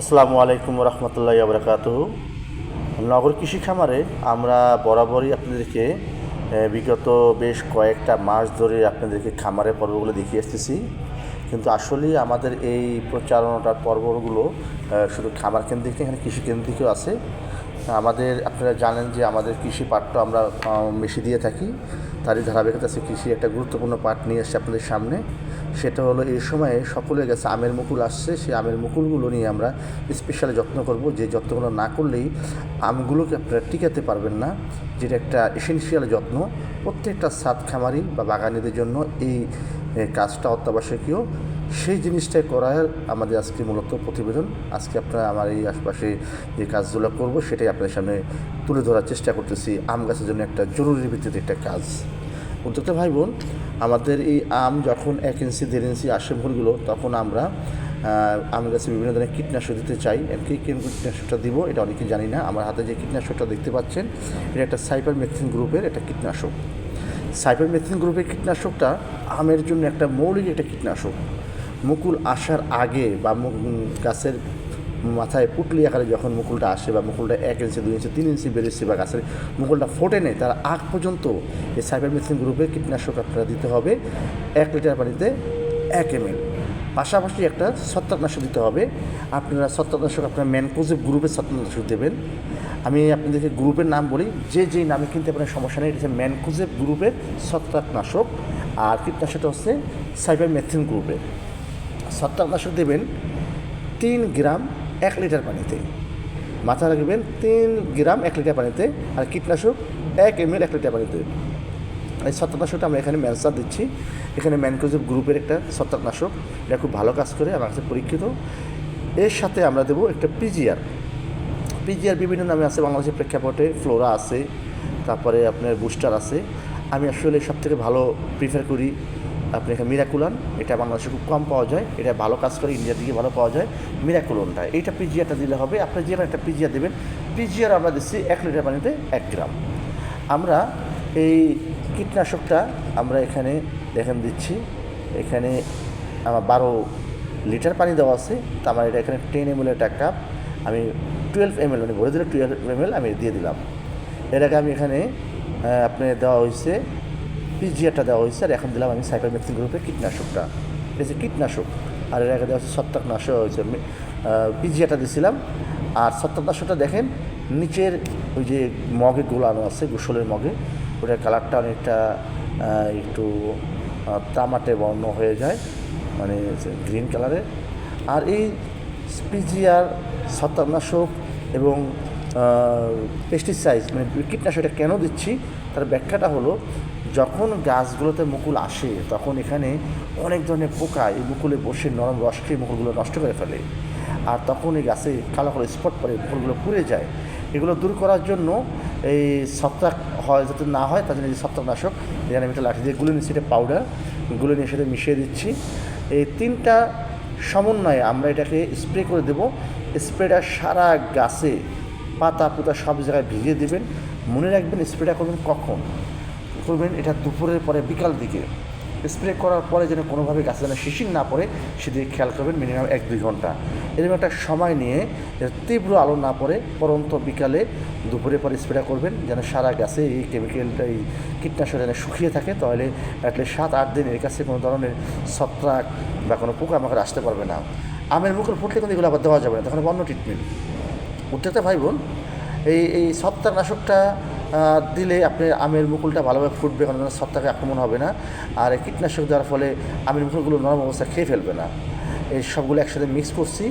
আসসালামু আলাইকুম রহমতুল্লাহ আবরাকাত নগর কৃষি খামারে আমরা বরাবরই আপনাদেরকে বিগত বেশ কয়েকটা মাস ধরে আপনাদেরকে খামারের পর্বগুলো দেখিয়ে আসতেছি। কিন্তু আসলে আমাদের এই প্রচারণাটার পর্বগুলো শুধু খামার কেন্দ্রিক এখানে কৃষি কেন্দ্রিকও আছে। আমাদের, আপনারা জানেন যে আমাদের কৃষি পাঠটা আমরা বেশি দিয়ে থাকি। তারই ধারাবাহিকতা আছে, কৃষি একটা গুরুত্বপূর্ণ পাঠ নিয়ে এসছে আপনাদের সামনে। সেটা হলো এই সময়ে সকলের কাছে আমের মুকুল আসছে, সেই আমের মুকুলগুলো নিয়ে আমরা স্পেশালি যত্ন করব। যে যত্নগুলো না করলেই আমগুলোকে আপনারা টিকাতে পারবেন না। যেটা একটা এসেনশিয়াল যত্ন। প্রত্যেকটা সাত খামারি বা বাগানিদের জন্য এই কাজটা অত্যাবশ্যকীয়। সেই জিনিসটাই করার আমাদের আজকে মূলত প্রতিবেদন। আজকে আপনারা আমার এই আশপাশে যে কাজগুলো করব, সেটাই আপনাদের সামনে তুলে ধরার চেষ্টা করতেছি। আম গাছের জন্য একটা জরুরি ভিত্তিতে একটা কাজ। উদ্যোক্তা ভাই বোন আমাদের এই আম যখন এক ইঞ্চি, দেড় ইঞ্চি আসে ভুলগুলো তখন আমরা আম গাছে বিভিন্ন ধরনের কীটনাশক দিতে চাই। কি কীটনাশকটা দিব এটা অনেকে জানি না। আমার হাতে যে কীটনাশকটা দেখতে পাচ্ছেন, এটা একটা সাইপার মেথিন গ্রুপের একটা কীটনাশক। সাইপার মেথিন গ্রুপের কীটনাশকটা আমের জন্য একটা মৌলিক একটা কীটনাশক। মুকুল আসার আগে বা গাছের মাথায় পুটলি আকারে যখন মুকুলটা আসে বা মুকুলটা এক ইঞ্চি, দুই ইঞ্চি, তিন ইঞ্চি বেড়েছে বা গাছের মুকুলটা ফোটে নেয় তার আগ পর্যন্ত এই সাইবার মেথিন গ্রুপের কীটনাশক আপনারা দিতে হবে এক লিটার পানিতে এক এম এল পাশাপাশি একটা ছত্রাকনাশক দিতে হবে। আপনারা ছত্রাকনাশক আপনার ম্যানকোজেব গ্রুপের ছত্রাকনাশক দেবেন। আমি আপনাদেরকে গ্রুপের নাম বলি, যে যে নামে কিনতে পারেন, সমস্যা নেই, এটা হচ্ছে গ্রুপের ছত্রাকনাশক। আর কীটনাশকটা হচ্ছে সাইবার মেথিন গ্রুপের ছত্রাকনাশক দেবেন তিন গ্রাম এক লিটার পানিতে। মাথা রাখবেন তিন গ্রাম এক লিটার পানিতে আর কীটনাশক এক এম এল এক লিটার পানিতে। এই ছত্রাকনাশকটা আমরা এখানে ম্যানসার দিচ্ছি। এখানে ম্যানকোজেব গ্রুপের একটা ছত্রাকনাশক। এটা খুব ভালো কাজ করে, আমার কাছে পরীক্ষিত। এর সাথে আমরা দেবো একটা পিজিআর। পিজিআর বিভিন্ন নামে আছে, বাংলাদেশের প্রেক্ষাপটে ফ্লোরা আছে, তারপরে আপনার বুস্টার আছে। আমি আসলে সব থেকে ভালো প্রিফার করি আপনি এখানে মিরাকুলান এটা বাংলাদেশে খুব কম পাওয়া যায়। এটা ভালো কাজ করে ইন্ডিয়া থেকে ভালো পাওয়া যায়। মিরাকুলনটা এইটা পিজিআরটা দিলে হবে। আপনি যে একটা পিজিআর দেবেন পিজিআর আমরা দিচ্ছি এক লিটার পানিতে এক গ্রাম। আমরা এই কীটনাশকটা আমরা এখানে, দেখেন দিচ্ছি, এখানে আমার বারো লিটার পানি দেওয়া আছে। তো আমার এটা এখানে টেন এম এল একটা কাপ আমি টুয়েলভ এম এল মানে ভরে দিলে টুয়েলভ এম এল আমি দিয়ে দিলাম। আগে আমি এখানে আপনার দেওয়া হয়েছে পিজিআরটা দেওয়া হয়েছে, আর এখন দিলাম আমি সাইক্লোমেথিন গ্রুপের কীটনাশকটা। এটা হচ্ছে কীটনাশক, আর এর আগে দেওয়া হচ্ছে ছত্রাকনাশক হয়েছে পিজিআরটা দিয়েছিলাম আর ছত্রাকনাশকটা দেখেন, নিচের ওই যে মগে গোলানো আছে, গোসলের মগে, ওটার কালারটা অনেকটা একটু তামাটে বর্ণ হয়ে যায় মানে গ্রিন কালারের আর এই পিজিআর ছত্রাকনাশক এবং পেস্টিসাইড মানে কীটনাশকটা কেন দিচ্ছি, তার ব্যাখ্যাটা হলো যখন গাছগুলোতে মুকুল আসে, তখন এখানে অনেক ধরনের পোকা এই মুকুলে বসে নরম রস খেয়ে মুকুলগুলো নষ্ট করে ফেলে। আর তখন এই গাছে কালো কালো স্পট পড়ে মুকুলগুলো পুড়ে যায়। এগুলো দূর করার জন্য এই ছত্রাক হয়, যাতে না হয়, তার জন্য যে ছত্রাকনাশক এখানে আমি লাঠি দিয়ে গুলে এটা পাউডার গুলে নিয়ে সাথে মিশিয়ে দিচ্ছি। এই তিনটা সমন্বয়ে আমরা এটাকে স্প্রে করে দেব। স্প্রেটা সারা গাছে পাতা, পুতা সব জায়গায় ভিজিয়ে দেবেন। মনে রাখবেন স্প্রেটা করবেন কখন? করবেন, এটা দুপুরের পরে বিকাল দিকে। স্প্রে করার পরে যেন কোনোভাবে গাছে যেন শিশির না পড়ে, সেদিকে খেয়াল করবেন মিনিমাম এক দুই ঘণ্টা। এরকম একটা সময় নিয়ে তীব্র আলো না পড়ে, পরন্ত বিকালে দুপুরে পরে স্প্রে করবেন, যেন সারা গাছে এই কেমিক্যালটা এই কীটনাশক যেন শুকিয়ে থাকে, তাহলে অ্যাটলিস্ট সাত, আট দিন এর কাছে কোনো ধরনের ছত্রাক বা কোনো পোকামাকড় আসতে পারবে না। আমের মুখের ফুটলে কিন্তু এগুলো আবার দেওয়া যাবে না, তখন অন্য ট্রিটমেন্ট উঠতে ভাই বোন, এই এই ছত্রাকনাশকটা দিলে আপনি আমের মুকুলটা ভালোভাবে ফুটবে কারণ ছত্রাকে আক্রমণ হবে না। আর কীটনাশক দেওয়ার ফলে আমের মুকুলগুলো নরম অবস্থা খেয়ে ফেলবে না। এই সবগুলো একসাথে মিক্স করছি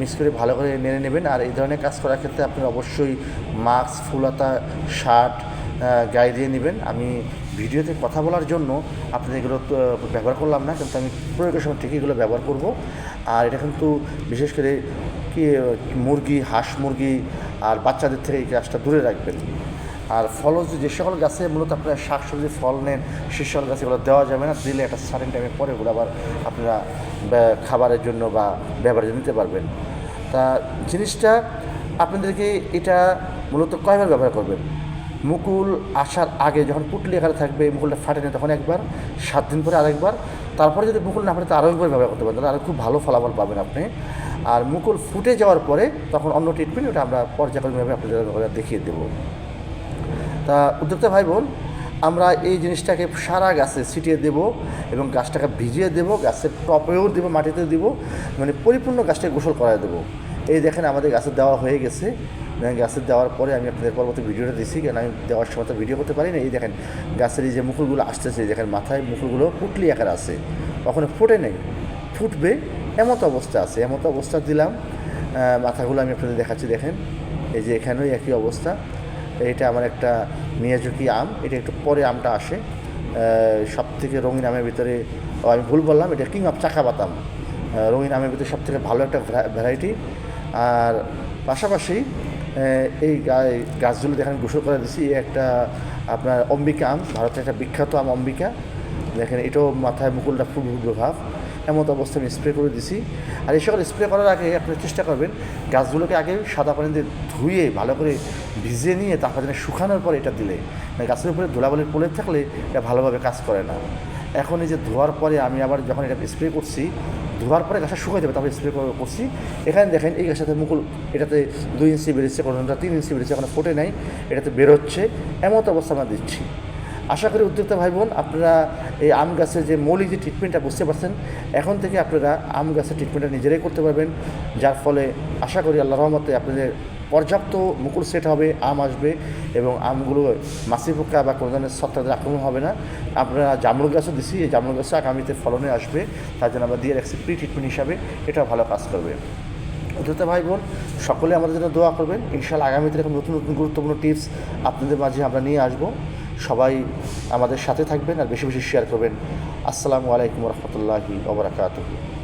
মিক্স করে ভালো করে নেড়ে নেবেন। আর এই ধরনের কাজ করার ক্ষেত্রে আপনি অবশ্যই মাস্ক ফুলাতা শার্ট গায়ে দিয়ে নেবেন। আমি ভিডিওতে কথা বলার জন্য আপনাদের এগুলো ব্যবহার করলাম না, কিন্তু আমি প্রয়োগের সময় ঠিকই এগুলো ব্যবহার করব। আর এটা কিন্তু বিশেষ করে কি, মুরগি, হাঁস মুরগি আর বাচ্চাদের থেকে এই গাছটা দূরে রাখবেন। আর ফলজ যে সকল গাছে মূলত আপনারা শাক সবজি ফল নেন, সে সকল গাছে এগুলো দেওয়া যাবে না। দিলে একটা সার্টেন টাইমের পরে ওগুলো আবার আপনারা খাবারের জন্য বা ব্যবহারের জন্য নিতে পারবেন। তা জিনিসটা আপনাদেরকে এটা মূলত কয়বার ব্যবহার করবেন? মুকুল আসার আগে যখন পুটলি আকারে থাকবে, মুকুলটা ফাটে না তখন একবার, সাত দিন পরে আরেকবার। তারপরে যদি মুকুল না ফাটে, তো আরও একবার ব্যবহার করতে পারেন। তাহলে আরও খুব ভালো ফলাফল পাবেন আপনি। আর মুকুল ফুটে যাওয়ার পরে তখন অন্য ট্রিটমেন্ট ওটা আমরা পর্যায়ক্রমিকভাবে আপনাদের দেখিয়ে দেবো। তা উদ্যোক্তা ভাই বোন, আমরা এই জিনিসটাকে সারা গাছে ছিটিয়ে দেব এবং গাছটাকে ভিজিয়ে দেব, গাছের টপেও দেবো, মাটিতে দেব মানে পরিপূর্ণ গাছটাকে গোসল করায় দেবো। এই দেখেন আমাদের গাছের দেওয়া হয়ে গেছে। মানে গাছের দেওয়ার পরে আমি আপনাদের পরবর্তী ভিডিওটা দিচ্ছি কারণ আমি দেওয়ার সময় তো ভিডিও করতে পারি না। এই দেখেন, গাছের এই যে মুকুলগুলো আসতেছে দেখেন মাথায় মুকুলগুলো পুটলি আকার আছে। কখনো ফুটে নেই, ফুটবে এমত অবস্থা আছে, এমত অবস্থা দিলাম। মাথাগুলো আমি আপনাদের দেখাচ্ছি, দেখেন। এই যে এখানেও একই অবস্থা। এটা আমার একটা মিয়াজুকি আম। এটা একটু পরে আমটা আসে। সব থেকে রঙিন আমের ভিতরে আমি ভুল বললাম, এটা কিং অফ চাকা বাতাম রঙিন আমের ভিতরে সব থেকে ভালো একটা ভ্যারাইটি আর পাশাপাশি এই গাছগুলো দেখেন গোসল করে দিছি, একটা আপনার অম্বিকা আম, ভারতের একটা বিখ্যাত আম অম্বিকা। দেখেন, এটাও মাথায় মুকুলটা ফুল ফুল ভাব। এমন অবস্থা আমি স্প্রে করে দিছি। আর এই সকল স্প্রে করার আগে আপনি চেষ্টা করবেন, গাছগুলোকে আগে সাদা পানিতে ধুয়ে ভালো করে ভিজিয়ে নিয়ে তারপর যেন শুকানোর পর এটা দিলে। মানে গাছের উপরে ধুলাবালির পড়ে থাকলে এটা ভালোভাবে কাজ করে না। এখন এই যে ধোয়ার পরে আমি আবার যখন এটা স্প্রে করছি, ধোয়ার পরে গাছটা শুকাই যাবে, তারপরে স্প্রে করছি। এখানে দেখেন এই গাছটাতে মুকুল, এটাতে দুই ইঞ্চি বেরিয়েছে কোনোটা তিন ইঞ্চি বেরিয়েছে এখন ফোটে নাই, এটাতে বেরোচ্ছে। এমন অবস্থা আমরা দিচ্ছি। আশা করি উদ্যোক্তা ভাই বোন আপনারা এই আম গাছের যে মৌলিক যে ট্রিটমেন্টটা বুঝতে পারছেন, এখন থেকে আপনারা আম গাছের ট্রিটমেন্টটা নিজেরাই করতে পারবেন। যার ফলে আশা করি আল্লাহ রহমতে আপনাদের পর্যাপ্ত মুকুল সেট হবে, আম আসবে এবং আমগুলো মাছি পোকা বা কোনো ধরনের ছত্রাকের আক্রমণ হবে না। আপনারা জামরুল গাছও দিছি, এই জামরুল গাছও আগামীতে ফলনে আসবে, তার জন্য আমরা দিয়ে রাখছি প্রি ট্রিটমেন্ট হিসাবে এটা ভালো কাজ করবে। অথচ ভাই বোন সকলে আমাদের জন্য দোয়া করবেন। ইনশাল্লাহ আগামীতে এরকম নতুন নতুন গুরুত্বপূর্ণ টিপস আপনাদের মাঝে আমরা নিয়ে আসব। সবাই আমাদের সাথে থাকবেন আর বেশি বেশি শেয়ার করবেন। আসসালামু আলাইকুম রহমতুল্লাহি ওবরাকাতুহু